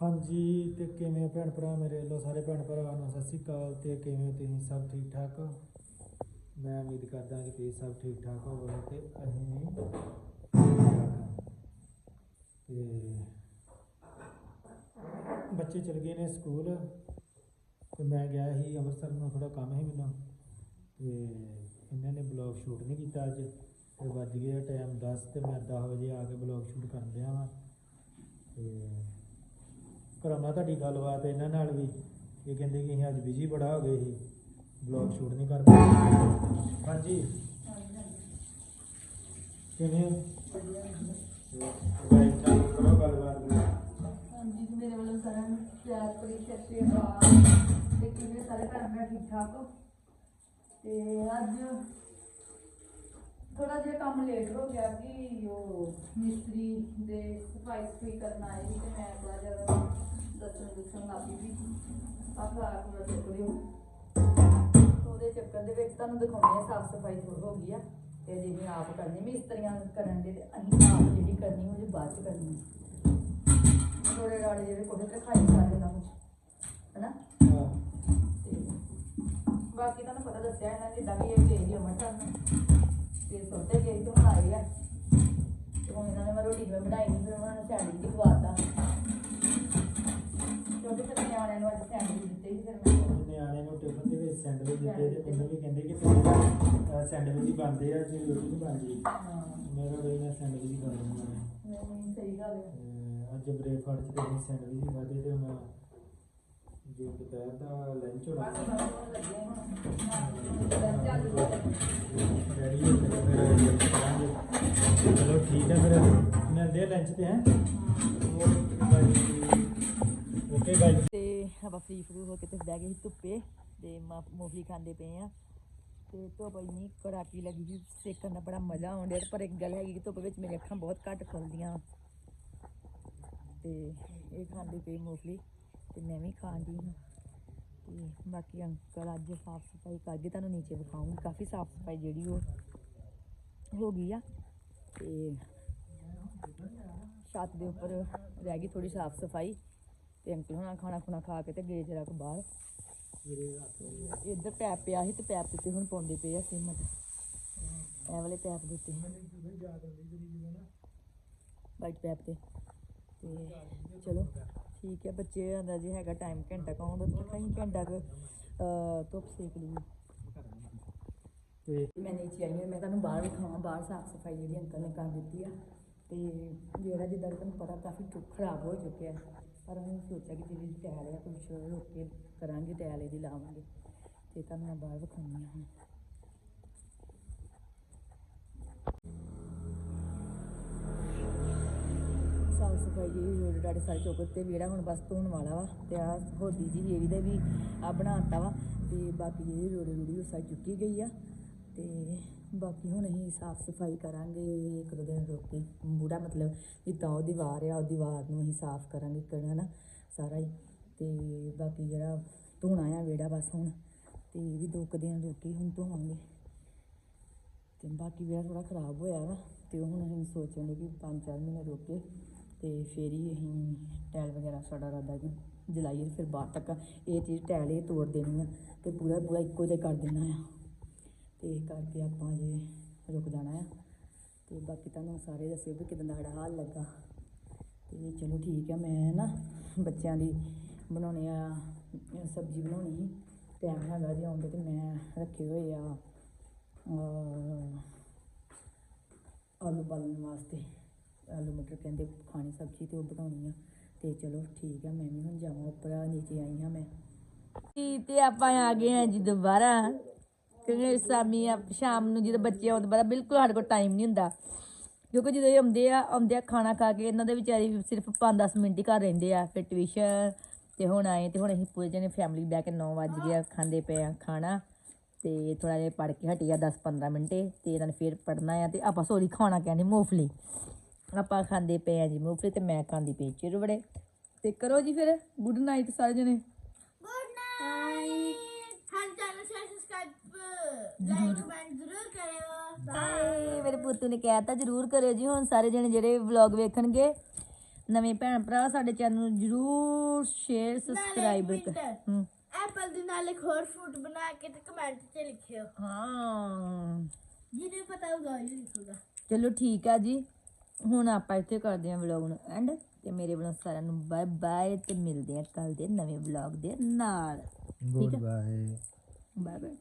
ਹਾਂਜੀ, ਤੇ ਕਿਵੇਂ ਭੈਣ ਭਰਾ ਮੇਰੇ ਵੱਲੋਂ ਸਾਰੇ ਭੈਣ ਭਰਾਵਾਂ ਨੂੰ ਸਤਿ ਸ਼੍ਰੀ ਅਕਾਲ, ਤੇ ਕਿਵੇਂ ਤੁਸੀਂ ਸਭ ਠੀਕ ਠਾਕ ਹੋ? ਮੈਂ ਉਮੀਦ ਕਰਦਾ ਕਿ ਤੁਸੀਂ ਸਭ ਠੀਕ ਠਾਕ ਹੋਵੋਗੇ ਤੇ ਅਸੀਂ ਵੀ ਤੇ ਬੱਚੇ ਚਲ ਗਏ ਨੇ ਸਕੂਲ, ਤੇ ਮੈਂ ਗਿਆ ਸੀ ਅੰਮ੍ਰਿਤਸਰ ਨੂੰ ਥੋੜਾ ਕੰਮ ਸੀ ਮੈਨੂੰ, ਤੇ ਇਹਨਾਂ ਨੇ ਬਲੌਗ ਸ਼ੂਟ ਨਹੀਂ ਕੀਤਾ ਅੱਜ, ਤੇ ਵੱਜ ਗਿਆ ਟਾਈਮ 10 ਤੇ ਮੈਂ 10 ਵਜੇ ਆ ਕੇ ਬਲੌਗ ਸ਼ੂਟ ਕਰਨ ਲਿਆ ਵਾਂ, ਤੇ ਕਰਾਉਣਾ ਤੁਹਾਡੀ ਗੱਲਬਾਤ ਇਹਨਾਂ ਨਾਲ ਵੀ ਇਹ ਕਹਿੰਦੇ ਕਿ ਅਸੀਂ ਅੱਜ ਬਿਜ਼ੀ ਬੜਾ ਹੋ ਗਏ ਸੀ। ਬਲੌਗ ਸ਼ੂਟ ਨਹੀਂ ਕਰ ਪਾਏ ਹਾਂਜੀ? ਕਿਵੇਂ ਹੋ? ਗਾਇਸ ਨਾਲ ਕਰੋ ਗੱਲਬਾਤ। ਵੀ। ਹਾਂਜੀ ਜੀ, ਮੇਰੇ ਵੱਲੋਂ ਸਾਰਿਆਂ ਨੂੰ ਪਿਆਰ ਭਰੀ ਸਤਿ ਸ਼੍ਰੀ ਅਕਾਲ। ਤੇ ਕਿਵੇਂ ਸਾਰੇ ਘਰ ਮੈਂ ਠੀਕ ਠਾਕ ਹੋ? ਤੇ ਅੱਜ ਥੋੜਾ ਜਿਹਾ ਕੰਮ ਲੇਟ ਹੋ ਗਿਆ ਕਿ ਉਹ ਮਿਸਤਰੀ ਦੇ ਸਫ਼ਾਈ ਸਫ਼ਾਈ ਕਰਨ ਆਏ ਸੀ ਤੇ ਮੈਂ ਥੋੜਾ ਜਿਹਾ ਦੱਸਣ ਲੱਗੀ ਵੀ ਆਹ ਸਾਰਾ ਪੂਰਾ ਚੁੱਕ ਲਿਓ ਉਹਦੇ ਚੱਕਰ ਦੇ ਵਿੱਚ ਤੁਹਾਨੂੰ ਦਿਖਾਉਣੀ ਆ ਸਾਫ਼ ਸਫ਼ਾਈ ਥੋੜੀ ਹੋ ਗਈ ਆ। ਤੇ ਜਿਹੜੀ ਆਪ ਕਰਨੀ, ਮਿਸਤਰੀਆਂ ਕਰਨ ਦੇ ਤੇ ਅਸੀਂ ਆਪ ਜਿਹੜੀ ਕਰਨੀ, ਉਹ ਬਾਅਦ ਚ ਕਰਨੀ ਥੋੜੇ ਰਾੜੇ ਜਿਹੜੇ ਕੋਠੇ ਤੇ ਖਾਈ ਕਰ ਦੇਣਾ ਕੁਝ ਹਨਾ? ਬਾਕੀ ਤੁਹਾਨੂੰ ਪਤਾ ਦੱਸਿਆ ਇਹਨਾਂ ਜਿੱਦਾਂ ਵੀ ਇਹ ਗਏ ਸੀ ਅੰਮ੍ਰਿਤਸਰ ਤੇ ਸੋਤੇ ਗਏ ਤੇ ਹੁਣ ਆ। ਤੇ ਹੁਣ ਇਹਨਾਂ ਨੇ ਮੈਂ ਰੋਟੀ ਬਣਾਈ ਨਹੀਂ ਫਿਰ ਉਹਨਾਂ ਨੇ ਸੈਂਡਵਿਚ ਖਵਾਤਾ ਨਿਆਣਿਆਂ ਨੂੰ ਅੱਜ ਸੈਂਡਵਿਚ ਦਿੱਤੇ ਸੀ ਫਿਰ ਮੈਂ ਨਿਆਣੇ ਨੂੰ ਟਿਫਨ ਦੇ ਵਿੱਚ ਸੈਂਡਵਿਚ ਦਿੱਤੇ ਤੇ ਮੈਨੂੰ ਵੀ ਕਹਿੰਦੇ ਕਿ ਤੇਰੇ ਸੈਂਡਵਿਚ ਹੀ ਬਣਦੇ ਆ ਤੇ ਰੋਟੀ ਨਹੀਂ ਬਣਦੀ। ਹਾਂ। ਮੈਂ ਕਿਹਾ ਬਈ ਮੈਂ ਸੈਂਡਵਿਚ ਹੀ ਕਰ ਨਹੀਂ ਸਹੀ ਗੱਲ ਹੈ ਤੇ ਅੱਜ ਬ੍ਰੇਕਫਾਸਟ ਚ ਤੇ ਅਸੀਂ ਸੈਂਡਵਿਚ ਹੀ ਖਾਦੇ ਤੇ ਹੁਣ ਜੋ ਦੁਪਹਿਰ ਦਾ ਲੰਚ ਹੋਣਾ। ਬਸ ਬਸ ਹੁਣ ਲੱਗੇ ਹੁਣ। ਹਾਂ ਚੱਲ ਰੈਡੀ ਹੋ ਕੇ ਫਿਰ ਕਰਾਂਗੇ ਚਲੋ ਠੀਕ ਹੈ ਫਿਰ। ਮਿਲਦੇ ਆ ਲੰਚ ਤੇ ਹੈ? ਤੇ ਆਪਾਂ ਫਰੂ ਹੋ ਕੇ ਤੇ ਬਹਿ ਗਏ ਸੀ ਧੁੱਪੇ ਤੇ ਮ- ਮੂੰਗਫਲੀ ਖਾਂਦੇ ਪਏ ਆ। ਤੇ ਧੁੱਪ ਇੰਨੀ ਕੜਾਕੀ ਲੱਗੀ ਸੀ, ਸੇਕਣ ਦਾ ਬੜਾ ਮਜ਼ਾ ਆਉਣ ਡਿਆ ਪਰ ਇੱਕ ਗੱਲ ਹੈਗੀ ਕਿ ਧੁੱਪ ਵਿੱਚ ਮੇਰੀਆਂ ਅੱਖਾਂ ਬਹੁਤ ਘੱਟ ਖੁੱਲਦੀਆਂ। ਤੇ ਇਹ ਖਾਂਦੇ ਪਏ ਮੂੰਗਫਲੀ ਤੇ ਮੈਂ ਵੀ ਖਾਂਦੀ ਹਾਂ। ਤੇ ਬਾਕੀ ਅੰਕਲ ਅੱਜ ਸਾਫ਼ ਸਫ਼ਾਈ ਕਰਕੇ ਤੁਹਾਨੂੰ ਨੀਚੇ ਵਿਖਾਉਂਗੀ, ਕਾਫੀ ਸਾਫ਼ ਸਫ਼ਾਈ ਜਿਹੜੀ ਉਹ ਹੋ ਗਈ ਆ। ਤੇ ਛੱਤ ਦੇ ਉੱਪਰ ਰਹਿ ਗਈ ਥੋੜੀ ਸਾਫ਼ ਸਫ਼ਾਈ। ਤੇ ਅੰਕਲ ਹੁਣਾਂ ਖਾਣਾ ਖੁਣਾ ਖਾ ਕੇ ਤੇ ਗਏ ਜਰਾ ਕੁ ਬਾਹਰ। ਇੱਧਰ ਪੈਪ ਪਿਆ ਸੀ ਤੇ ਪੈਪ ਦੇ ਉੱਤੇ ਹੁਣ ਪਾਉਂਦੇ ਪਏ ਆ ਸੀਮਟ। ਇਹ ਵਾਲੇ ਪੈਪ ਦੇ ਉੱਤੇ। ਵਾਈਟ ਪੈਪ ਤੇ। ਤੇ ਚਲੋ ਠੀਕ ਹੈ ਬੱਚੇ ਦਾ ਜੇ ਹੈਗਾ ਟਾਈਮ ਘੰਟਾ ਕਾ ਆਉਂਦਾ ਤਾਂ ਕਈ ਘੰਟਾ ਕੁ ਧੁੱਪ ਸੇਕ ਲਈ। ਤੇ ਮੈਂ ਨੀਚੇ ਆਈ ਹਾਂ ਮੈਂ ਤੁਹਾਨੂੰ ਬਾਹਰ ਵਿਖਾਵਾਂ ਬਾਹਰ ਸਾਫ਼ ਸਫ਼ਾਈ ਜਿਹੜੀ ਅੰਕਲ ਨੇ ਕਰ ਦਿੱਤੀ ਆ। ਤੇ ਜਿਹੜਾ ਜਿੱਦਾਂ ਤੁਹਾਨੂੰ ਪਤਾ ਕਾਫੀ ਖਰਾਬ ਹੋ ਚੁੱਕਿਆ। ਪਰ ਅਸੀਂ ਸੋਚਿਆ ਕਿ ਜਿਹੜੀ ਟਾਇਲ ਆ ਕੁਝ ਰੋਕ ਕੇ ਕਰਾਂਗੇ ਟਾਇਲ ਇਹਦੀ ਲਾਵਾਂਗੇ। ਤੇ ਤੁਹਾਨੂੰ ਮੈਂ ਬਾਹਰ ਵਿਖਾਉਂਦੀ ਹਾਂ ਹੁਣ। ਸਾਫ਼ ਸਫ਼ਾਈ ਰੋਡ ਡਾੜੇ ਸਾਰੇ ਚੌਕ ਤੇ ਵਿਹੜਾ ਹੁਣ ਬਸ ਧੋਣ ਵਾਲਾ ਵਾ ਤੇ ਆ ਹੋਦੀ ਜੀ ਇਹ ਵੀ ਇਹਦੇ ਵੀ ਆ ਬਣਾਤਾ ਵਾ ਤੇ ਬਾਕੀ ਜਿਹੜੀ ਰੋੜੇ ਰੂੜੀ ਉਹ ਸਾਰੀ ਚੁੱਕੀ ਗਈ ਆ। ਤੇ ਬਾਕੀ ਹੁਣ ਅਸੀਂ ਸਾਫ਼ ਸਫ਼ਾਈ ਕਰਾਂਗੇ, ਇੱਕ ਦੋ ਦਿਨ ਰੁਕ ਕੇ ਬੂੜਾ ਮਤਲਬ ਜਿੱਦਾਂ ਉਹ ਦੀਵਾਰ ਆ, ਉਹ ਦੀਵਾਰ ਨੂੰ ਅਸੀਂ ਸਾਫ਼ ਕਰਾਂਗੇ ਕਰਨਾ ਨਾ ਸਾਰਾ ਹੀ। ਤੇ ਬਾਕੀ ਜਿਹੜਾ ਧੋਣਾ ਆ ਵਿਹੜਾ ਬਸ ਹੁਣ, ਤੇ ਇਹ ਵੀ ਦੋ ਕੁ ਦਿਨ ਰੁਕ ਕੇ ਹੁਣ ਧੋਵਾਂਗੇ। ਤੇ ਬਾਕੀ ਵਿਆਹ ਥੋੜਾ ਖਰਾਬ ਹੋਇਆ ਵਾ, ਤੇ ਹੁਣ ਅਸੀਂ ਸੋਚਣ ਕਿ 5-4 ਮਹੀਨੇ ਰੁਕ ਕੇ ਤੇ ਫਿਰ ਹੀ ਅਸੀਂ ਟਾਇਲ ਵਗੈਰਾ ਸਾਡਾ ਇਰਾਦਾ ਜੀ ਜਲਾਈਏ, ਫਿਰ ਬਾਅਦ ਤੱਕ ਇਹ ਚੀਜ਼ ਟਾਇਲ ਇਹ ਤੋੜ ਦੇਣੀ ਆ, ਤੇ ਪੂਰਾ ਪੂਰਾ ਇੱਕੋ ਜਿਹਾ ਕਰ ਦੇਣਾ ਆ। ਤੇ ਇਹ ਕਰਕੇ ਆਪਾਂ ਜੇ ਰੁਕ ਜਾਣਾ ਆ। ਤੇ ਬਾਕੀ ਤੁਹਾਨੂੰ ਸਾਰੇ ਦੱਸਿਓ ਵੀ ਕਿਦਾਂ ਦਾ ਸਾਡਾ ਹਾਲ ਲੱਗਾ। ਤੇ ਚਲੋ ਠੀਕ ਆ, ਮੈਂ ਨਾ ਬੱਚਿਆਂ ਦੀ ਬਣਾਉਣੀ ਆ, ਸਬਜ਼ੀ ਬਣਾਉਣੀ ਸੀ। ਟਾਈਮ ਹੈਗਾ ਜੀ ਆਉਂਦੇ ਤੇ ਮੈਂ ਰੱਖੇ ਹੋਏ ਆ ਆਲੂ ਬਾਲਣ ਵਾਸਤੇ। ਆਲੂ ਮਟਰ ਕਹਿੰਦੇ ਖਾਣੀ ਸਬਜ਼ੀ ਤੇ ਉਹ ਬਣਾਉਣੀ ਆ। ਤੇ ਚਲੋ ਠੀਕ ਆ, ਮੈਂ ਵੀ ਹੁਣ ਜਾਵਾਂ, ਉੱਪਰ ਨੀਚੇ ਆਈ ਹਾਂ ਮੈਂ। ਤੇ ਆਪਾਂ ਆ ਗਏ ਆ ਜੀ ਦੁਬਾਰਾ। ਕਿਉਂਕਿ ਸ਼ਾਮੀ ਆ, ਸ਼ਾਮ ਨੂੰ ਜਦੋਂ ਬੱਚੇ ਆਉਂਦੇ ਬਾਅਦ ਬਿਲਕੁਲ ਸਾਡੇ ਕੋਲ ਟਾਈਮ ਨਹੀਂ ਹੁੰਦਾ। ਕਿਉਂਕਿ ਜਦੋਂ ਇਹ ਆਉਂਦੇ ਆ ਆਉਂਦੇ ਆ ਖਾਣਾ ਖਾ ਕੇ, ਇਹਨਾਂ ਦੇ ਵਿਚਾਰੀ ਸਿਰਫ 5-10 ਮਿੰਟ ਹੀ ਘਰ ਰਹਿੰਦੇ ਆ। ਫਿਰ ਟਿਊਸ਼ਨ ਤੇ ਹੁਣ ਆਏ ਤੇ ਹੁਣ ਅਸੀਂ ਪੂਰੇ ਜਣੇ ਫੈਮਿਲੀ ਬਹਿ ਕੇ 9 ਵਜ ਗਿਆ ਖਾਂਦੇ ਪਏ ਆ ਖਾਣਾ ਤੇ ਥੋੜਾ ਜਿਹਾ ਪੜ ਕੇ ਹਟੀ ਆ 10-15 ਮਿੰਟੇ ਤੇ ਇਹਨਾਂ ਨੇ ਫਿਰ ਪੜਨਾ ਆ ਤੇ ਆਪਾਂ ਸੋਰੀ ਖਾਣਾ ਕਹਿੰਦੇ ਮੂੰਗਫਲੀ। ਆਪਾਂ ਖਾਂਦੇ ਪਏ ਆ ਜੀ ਮੂੰਗਫਲੀ ਤੇ ਮੈਂ ਖਾਂਦੀ ਪਈ ਚਿਰਵੜੇ। ਤੇ ਕਰੋ ਜੀ ਫਿਰ ਗੁੱਡ ਨਾਈਟ ਸਾਰੇ ਜਣੇ। ਮੇਰੇ ਪੁੱਤ ਨੇ ਕਹਿਤਾ ਜ਼ਰੂਰ ਕਰਿਓ ਜੀ। ਹੁਣ ਸਾਰੇ ਜਣੇ ਜਿਹੜੇ ਵਲੌਗ ਵੇਖਣਗੇ ਨਵੇਂ ਭੈਣ ਭਰਾ ਸਾਡੇ ਚੈਨਲ ਨੂੰ ਜ਼ਰੂਰ ਸ਼ੇਅਰ ਸਬਸਕ੍ਰਾਈਬ ਕਰ ਹੂੰ। ਐਪਲ ਦੇ ਨਾਲ ਇੱਕ ਹੋਰ ਫਰੂਟ ਬਣਾ ਕੇ ਤੇ ਕਮੈਂਟ 'ਚ ਲਿਖਿਓ। ਹਾਂ। ਜਿਹਨੇ ਪਤਾ ਹੋਗਾ ਉਹ ਲਿਖੂਗਾ। ਚਲੋ ਠੀਕ ਆ ਜੀ। ਹੁਣ ਆਪਾਂ ਇੱਥੇ ਕਰਦੇ ਹਾਂ ਵਲੌਗ ਨੂੰ ਐਂਡ ਤੇ ਮੇਰੇ ਵੱਲੋਂ ਸਾਰਿਆਂ ਨੂੰ ਬਾਏ ਬਾਏ ਤੇ ਮਿਲਦੇ ਹਾਂ ਕੱਲ ਦੇ ਨਵੇਂ ਵਲੌਗ ਦੇ ਨਾਲ। ਠੀਕ ਹੈ ਬਾਏ ਬਾਏ